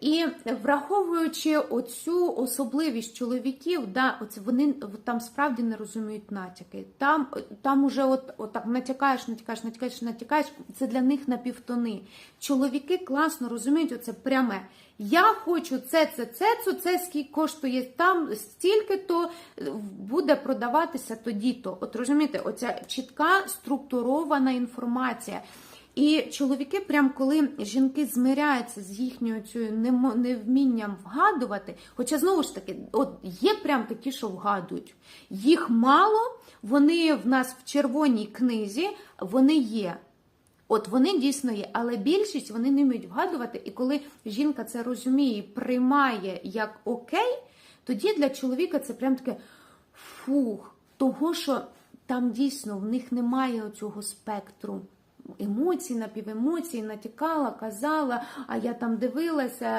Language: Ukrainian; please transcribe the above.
І враховуючи оцю особливість чоловіків, да, оце вони там справді не розуміють натяки. Там, там уже от, от так натякаєш, натякаєш, натякаєш, натякаєш. Це для них на півтони. Чоловіки класно розуміють оце пряме. Я хочу це, це, це, це, це скільки коштує там, стільки то буде продаватися тоді то. От розумієте, оця чітка структурована інформація. І чоловіки, прям коли жінки змиряються з їхньою цією невмінням вгадувати, хоча знову ж таки, от є прям такі, що вгадують. Їх мало, вони в нас в червоній книзі, вони є. От вони дійсно є, але більшість вони не вміють вгадувати. І коли жінка це розуміє і приймає як окей, тоді для чоловіка це прям таке фух, того, що там дійсно в них немає цього спектру емоцій, напівемоцій, натякала, казала, а я там дивилася.